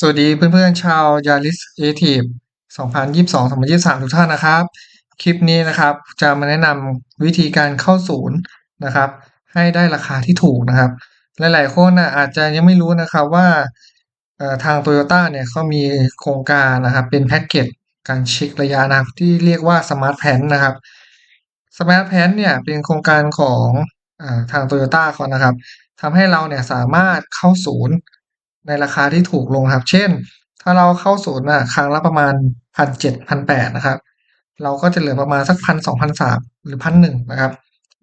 สวัสดีเพื่อนๆชาวยาริสเอทีฟ2022-2023 ทุกท่านนะครับ คลิปนี้นะครับจะมาแนะนำวิธีการเข้าศูนย์นะครับ ให้ได้ราคาที่ถูกนะครับ หลายๆคนนะอาจจะยังไม่รู้นะครับว่าทางโตโยต้าเนี่ยเขามีโครงการนะครับ เป็นแพ็กเกจการเช็คระยะนะครับที่เรียกว่าสมาร์ทแพนนะครับสมาร์ทแพนเนี่ยเป็นโครงการของอทางโตโยต้าเขานะครับทำให้เราเนี่ยสามารถเข้าศูนย์ ในราคาที่ถูกลงครับ เช่น ถ้าเราเข้าศูนย์น่ะครั้งละประมาณพันเจ็ดพันแปดนะครับ เราก็จะเหลือประมาณสักพันสองพันสามหรือพันหนึ่งนะครับ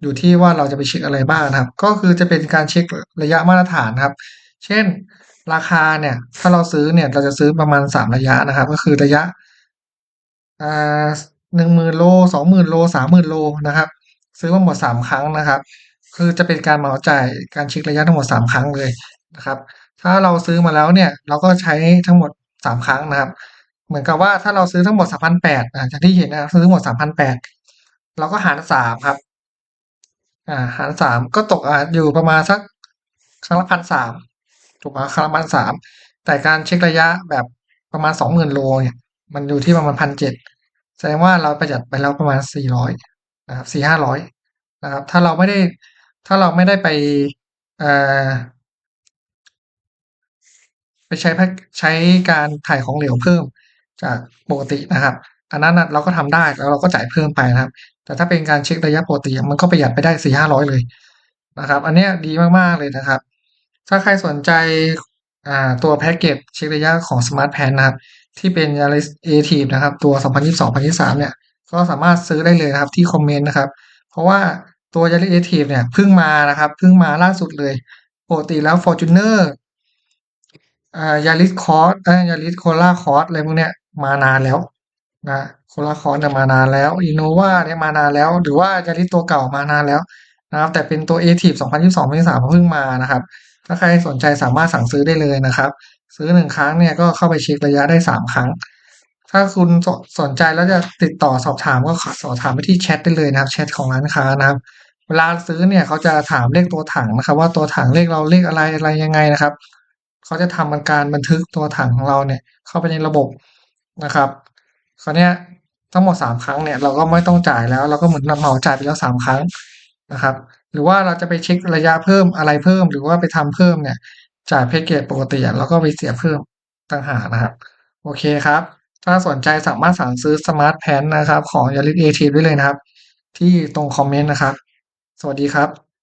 อยู่ที่ว่าเราจะไปเช็คอะไรบ้างนะครับ ก็คือจะเป็นการเช็คระยะมาตรฐานครับ เช่น ราคาเนี่ย ถ้าเราซื้อเนี่ยเราจะซื้อประมาณสามระยะนะครับ ก็คือระยะอ่าหนึ่งหมื่นโลสองหมื่นโลสามหมื่นโลนะครับ ซื้อมาหมดสามครั้งนะครับ คือจะเป็นการเหมาจ่ายการเช็คระยะทั้งหมดสามครั้งเลยนะครับ ถ้าเราซื้อมาแล้วเนี่ย เราก็ใช้ทั้งหมดสามครั้งนะครับ เหมือนกับว่าถ้าเราซื้อทั้งหมดสามพันแปดอ่าจากที่เห็นนะครับซื้อทั้งหมดสามพันแปดเราก็หารสามครับ อ่า หารสามก็ตกอ่าอยู่ประมาณสักครั้งละพันสามถูกไหมครั้งละพันสามแต่การเช็คระยะแบบประมาณสองหมื่นโลเนี่ยมันอยู่ที่ประมาณพันเจ็ดแสดงว่าเราประหยัดไปแล้วประมาณสี่ร้อยนะครับสี่ห้าร้อยนะครับ ถ้าเราไม่ได้ถ้าเราไม่ได้ไปเอ่อไป ใช้ใช้การถ่ายของเหลวเพิ่มจากปกตินะครับ อันนั้นเราก็ทำได้แล้วเราก็จ่ายเพิ่มไปนะครับ แต่ถ้าเป็นการเช็คระยะปกติมันก็ประหยัดไปได้สี่ห้าร้อยเลยนะครับ อันนี้ดีมากๆเลยนะครับ ถ้าใครสนใจตัวแพ็กเกจเช็คระยะของ Smart Pan นะครับ ที่เป็น Yaris Active นะครับ ตัว 2022-2023 เนี่ย ก็สามารถซื้อได้เลยนะครับที่คอมเมนต์นะครับ เพราะว่าตัว Yaris Active เนี่ยเพิ่งมานะครับเพิ่งมาล่าสุดเลย ปกติแล้ว Fortuner อ่ายาริสคอร์สยาริสโคล่าคอร์สอะไรพวกเนี้ยมานานแล้วนะโคล่าคอร์สเนี่ยมานานแล้วอินโนวาเนี่ยมานานแล้ว หรือว่ายาริสตัวเก่ามานานแล้วนะครับ แต่เป็นตัว a t i v 2022 2023เพิ่งมานะครับ ถ้าใครสนใจสามารถสั่งซื้อได้เลยนะครับ ซื้อหนึ่งครั้งเนี่ยก็เข้าไปเช็คระยะได้สามครั้ง ถ้าคุณสสนใจแล้วจะติดต่อสอบถามก็ขอสอบถามไปที่แชทได้เลยนะครับแชทของร้านค้านะครับเวลาซื้อเนี่ยเขาจะถามเลขตัวถังนะครับ ว่าตัวถังเลขเราเลขอะไรอะไรยังไงนะครับ เขาจะทำการบันทึกตัวถังของเราเนี่ย เข้าไปในระบบนะครับคราวนี้ทั้งหมดสามครั้งเนี่ยเราก็ไม่ต้องจ่ายแล้ว เราก็เหมือนเหมาจ่ายไปแล้วสามครั้งนะครับ หรือว่าเราจะไปเช็คระยะเพิ่มอะไรเพิ่ม หรือว่าไปทำเพิ่มเนี่ย จ่ายแพ็กเกจปกติอะเราก็ไปเสียเพิ่มต่างหากนะครับ โอเคครับ ถ้าสนใจสามารถสั่งซื้อสมาร์ทแพนนะครับ ของยาริสเอทีได้เลยนะครับ ที่ตรงคอมเมนต์นะครับ สวัสดีครับ